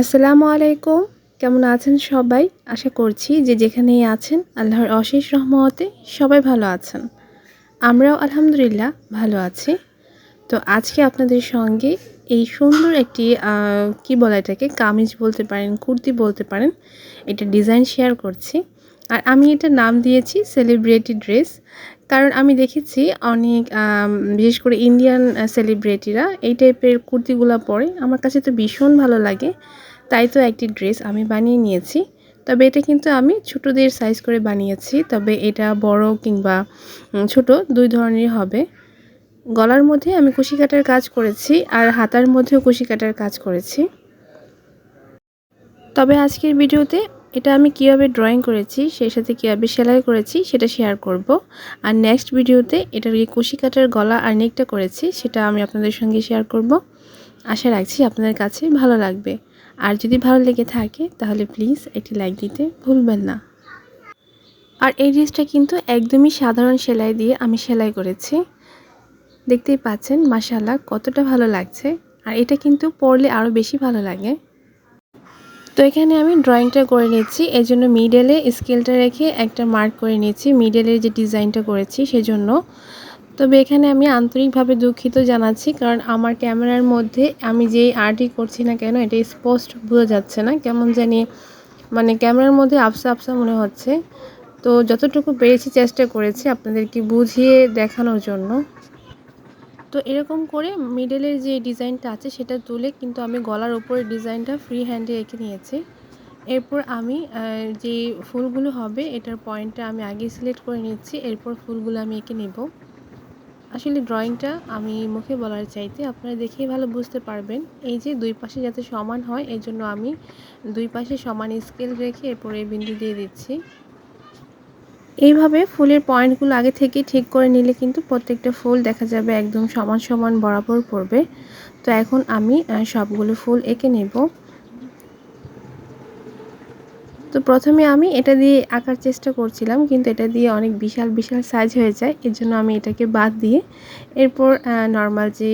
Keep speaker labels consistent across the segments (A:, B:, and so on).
A: আসসালামু আলাইকুম। কেমন আছেন সবাই? আশা করছি যে যেখানেই আছেন, আল্লাহর অশেষ রহমতে সবাই ভালো আছেন। আমরাও আলহামদুলিল্লাহ ভালো আছি। তো আজকে আপনাদের সঙ্গে এই সুন্দর একটি কি বলা এটাকে, কামিজ বলতে পারেন, কুর্তি বলতে পারেন, এটা ডিজাইন শেয়ার করছি। আর আমি এটা নাম দিয়েছি সেলিব্রিটি ড্রেস কারণ আমি দেখেছি অনেক বিশেষ করে ইন্ডিয়ান সেলিব্রিটিরা এই টাইপের কুর্তিগুলো পরে। আমার কাছে তো ভীষণ ভালো লাগে, তাই তো একটি ড্রেস আমি বানিয়ে নিয়েছি। তবে এটা কিন্তু আমি ছোটোদের সাইজ করে বানিয়েছি, তবে এটা বড় কিংবা ছোট দুই ধরনেরই হবে। গলার মধ্যে আমি কুশি কাটার কাজ করেছি আর হাতার মধ্যেও কুশি কাটার কাজ করেছি। তবে আজকের ভিডিওতে এটা আমি কীভাবে ড্রয়িং করেছি, সেই সাথে কীভাবে সেলাই করেছি, সেটা শেয়ার করব। আর নেক্সট ভিডিওতে এটার এই কুশি কাটার গলা আর নেকটা করেছি, সেটা আমি আপনাদের সঙ্গে শেয়ার করব। আশা রাখছি আপনাদের কাছে ভালো লাগবে। আর যদি ভালো লেগে থাকে, তাহলে প্লিজ একটি লাইক দিতে ভুলবেন না। আর এই ড্রেসটা কিন্তু একদমই সাধারণ সেলাই দিয়ে আমি সেলাই করেছি। দেখতেই পাচ্ছেন মাসাল্লাহ কতটা ভালো লাগছে। আর এটা কিন্তু পরলে আরও বেশি ভালো লাগে। তো এখানে আমি ড্রয়িংটা করে নিচ্ছি। এই জন্য মিডেলে স্কেলটা রেখে একটা মার্ক করে নিচ্ছি। মিডেলের যে ডিজাইনটা করেছি সেজন্য। তবে এখানে আমি আন্তরিকভাবে দুঃখিত জানাচ্ছি কারণ আমার ক্যামেরার মধ্যে আমি যেই আর্টই করছি না কেন, এটা স্পষ্ট বোঝা যাচ্ছে না। কেমন জানি মানে ক্যামেরার মধ্যে আপসা আপসা মনে হচ্ছে। তো যতটুকু পেরেছি চেষ্টা করেছি আপনাদেরকে বুঝিয়ে দেখানোর জন্য। তো এরকম করে মিডলের যে ডিজাইনটা আছে সেটা তুলে কিন্তু আমি গলার উপরে ডিজাইনটা ফ্রি হ্যান্ডে এঁকে নিয়েছি। এরপর আমি যে ফুলগুলো হবে এটার পয়েন্টটা আমি আগে সিলেক্ট করে নিচ্ছি, এরপর ফুলগুলো আমি এঁকে নেব। আসলে ড্রয়িংটা আমি মুখে বলার চাইতে আপনারা দেখেই ভালো বুঝতে পারবেন। এই যে দুই পাশে যাতে সমান হয় এই জন্য আমি দুই পাশে সমান স্কেল রেখে এরপরে বিন্দু দিয়ে দিচ্ছি। এইভাবে ফুলের পয়েন্টগুলো আগে থেকে ঠিক করে নিলে কিন্তু প্রত্যেকটা ফুল দেখা যাবে একদম সমান সমান বরাবর পড়বে। তো এখন আমি সবগুলো ফুল এঁকে নেব। তো প্রথমে আমি এটা দিয়ে আঁকার চেষ্টা করছিলাম, কিন্তু এটা দিয়ে অনেক বিশাল বিশাল সাইজ হয়ে যায়। এর জন্য আমি এটাকে বাদ দিয়ে এরপর নর্মাল যে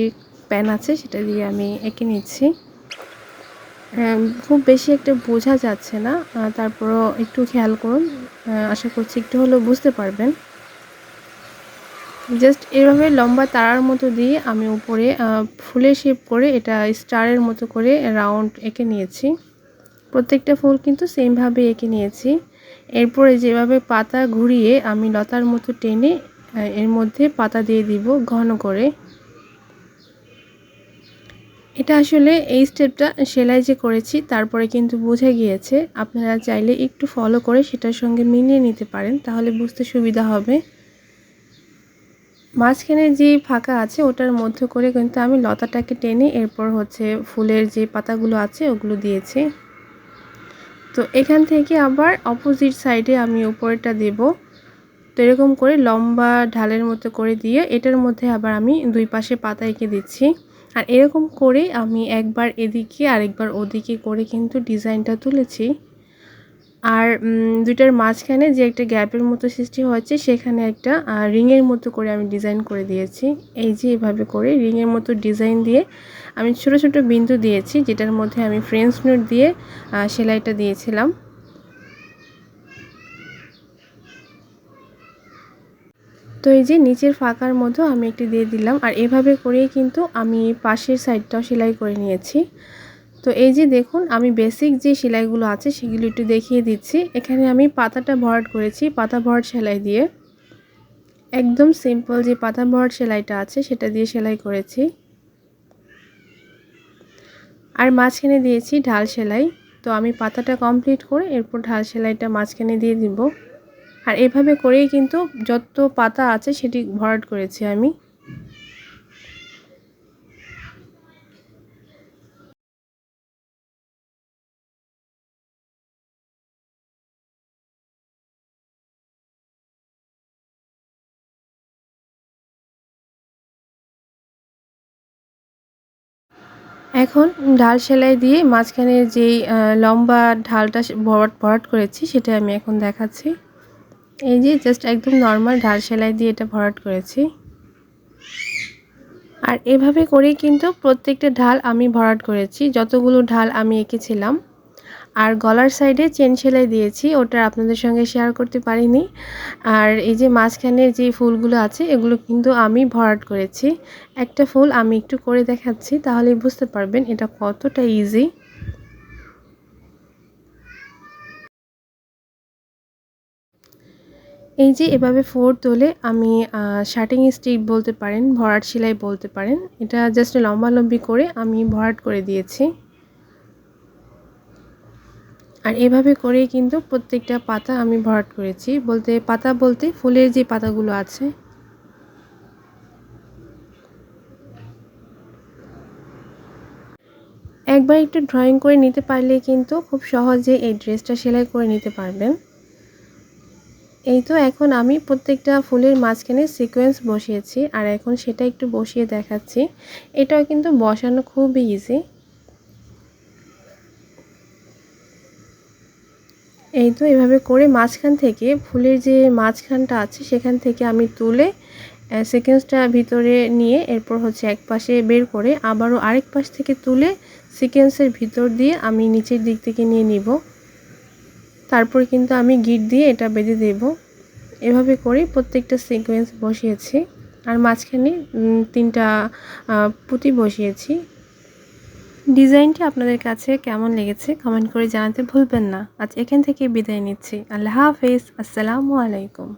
A: প্যান আছে সেটা দিয়ে আমি এঁকে নিচ্ছি। খুব বেশি একটা বোঝা যাচ্ছে না। তারপরও একটু খেয়াল করুন। আশা করছি একটু হলেও বুঝতে পারবেন। জাস্ট এভাবে লম্বা তারার মতো দিয়ে আমি উপরে ফুলের শেপ করে এটা স্টারের মতো করে রাউন্ড এঁকে নিয়েছি। প্রত্যেকটা ফুল কিন্তু সেমভাবে এঁকে নিয়েছি। এরপরে যেভাবে পাতা ঘুরিয়ে আমি লতার মতো টেনে এর মধ্যে পাতা দিয়ে দিব ঘন করে। এটা আসলে এই স্টেপটা সেলাই যে করেছি, তারপরে কিন্তু বোঝা গিয়েছে। আপনারা চাইলে একটু ফলো করে সেটার সঙ্গে মিলিয়ে নিতে পারেন, তাহলে বুঝতে সুবিধা হবে। মাঝখানে যে ফাঁকা আছে, ওটার মধ্যে করে কিন্তু আমি লতাটাকে টেনে এরপর হচ্ছে ফুলের যে পাতাগুলো আছে, ওগুলো দিয়েছি। তো এখান থেকে আবার অপোজিট সাইডে আমি উপরেটা দেব। তো এরকম করে লম্বা ঢালের মতো করে দিয়ে, এটার মধ্যে আবার আমি দুই পাশে পাতা এঁকে দিচ্ছি। আর এরকম করে আমি একবার এদিকে আরেকবার ওদিকে করে কিন্তু ডিজাইনটা তুলেছি। আর দুইটার মাঝখানে যে একটা গ্যাপের মতো সৃষ্টি হয়েছে, সেখানে একটা রিংয়ের মতো করে আমি ডিজাইন করে দিয়েছি। এই যে এভাবে করে রিংয়ের মতো ডিজাইন দিয়ে আমি ছোট ছোট বিন্দু দিয়েছি, যেটার মধ্যে আমি ফ্রেন্স নোট দিয়ে সেলাইটা দিয়েছিলাম। তো এই যে নিচের ফাঁকার মধ্যে আমি একটি দিয়ে দিলাম। আর এভাবে করেই কিন্তু আমি পাশের সাইডটাও সেলাই করে নিয়েছি। তো এই যে দেখুন, আমি বেসিক যে সেলাইগুলো আছে সেগুলো একটু দেখিয়ে দিচ্ছি। এখানে আমি পাতাটা ভরাট করেছি, পাতা ভরাট সেলাই দিয়ে। একদম সিম্পল যে পাতা ভরাট সেলাইটা আছে সেটা দিয়ে সেলাই করেছি। আর মাঝখানে দিয়েছি ঢাল সেলাই। তো আমি পাতাটা কমপ্লিট করে এরপর ঢাল সেলাইটা মাঝখানে দিয়ে দিব। আর এভাবে করেই কিন্তু যত পাতা আছে সেটি ভরাট করেছি আমি। এখন ঢাল সেলাই দিয়ে মাঝখানের যেই লম্বা ঢালটা ভরাট ভরাট করেছি সেটা আমি এখন দেখাচ্ছি। এই যে জাস্ট একদম নর্মাল ঢাল সেলাই দিয়ে এটা ভরাট করেছি। আর এভাবে করেই কিন্তু প্রত্যেকটা ঢাল আমি ভরাট করেছি, যতগুলো ঢাল আমি এঁকেছিলাম। আর গলার সাইডে চেন সেলাই দিয়েছি, ওটা আপনাদের সঙ্গে শেয়ার করতে পারিনি। আর এই যে মাঝখানের যে ফুলগুলো আছে, এগুলো কিন্তু আমি ভরাট করেছি। একটা ফুল আমি একটু করে দেখাচ্ছি তাহলে বুঝতে পারবেন এটা কতটা ইজি এই যে এভাবে ফোর তোলে আমি শার্টিং স্টিক বলতে পারেন, ভরাট সেলাই বলতে পারেন, এটা জাস্ট লম্বালম্বি করে আমি ভরাট করে দিয়েছি। আর এভাবে করেই কিন্তু প্রত্যেকটা পাতা আমি ভরাট করেছি। বলতে, পাতা বলতে ফুলের যে পাতাগুলো আছে। একবার একটু ড্রয়িং করে নিতে পারলে কিন্তু খুব সহজে এই ড্রেসটা সেলাই করে নিতে পারবেন। এই তো এখন আমি প্রত্যেকটা ফুলের মাঝখানে সিকোয়েন্স বসিয়েছি, আর এখন সেটা একটু বসিয়ে দেখাচ্ছি। এটাও কিন্তু বসানো খুবই ইজি এই তো এভাবে করে মাঝখান থেকে ফুলের যে মাঝখানটা আছে, সেখান থেকে আমি তুলে সিকোয়েন্সটা ভিতরে নিয়ে এরপর হচ্ছে এক পাশে বের করে আবারও আরেক পাশ থেকে তুলে সিকোয়েন্সের ভিতর দিয়ে আমি নিচের দিক থেকে নিয়ে নিব। তারপর কিন্তু আমি গিট দিয়ে এটা বেঁধে দেব। এভাবে করে প্রত্যেকটা সিকোয়েন্স বসিয়েছি। আর মাঝখানে তিনটা পুঁতি বসিয়েছি। ডিজাইনটি আপনাদের কাছে কেমন লেগেছে কমেন্ট করে জানাতে ভুলবেন না। আজ এখান থেকে বিদায় নিচ্ছি। আল্লাহ হাফেজ। আসসালামু আলাইকুম।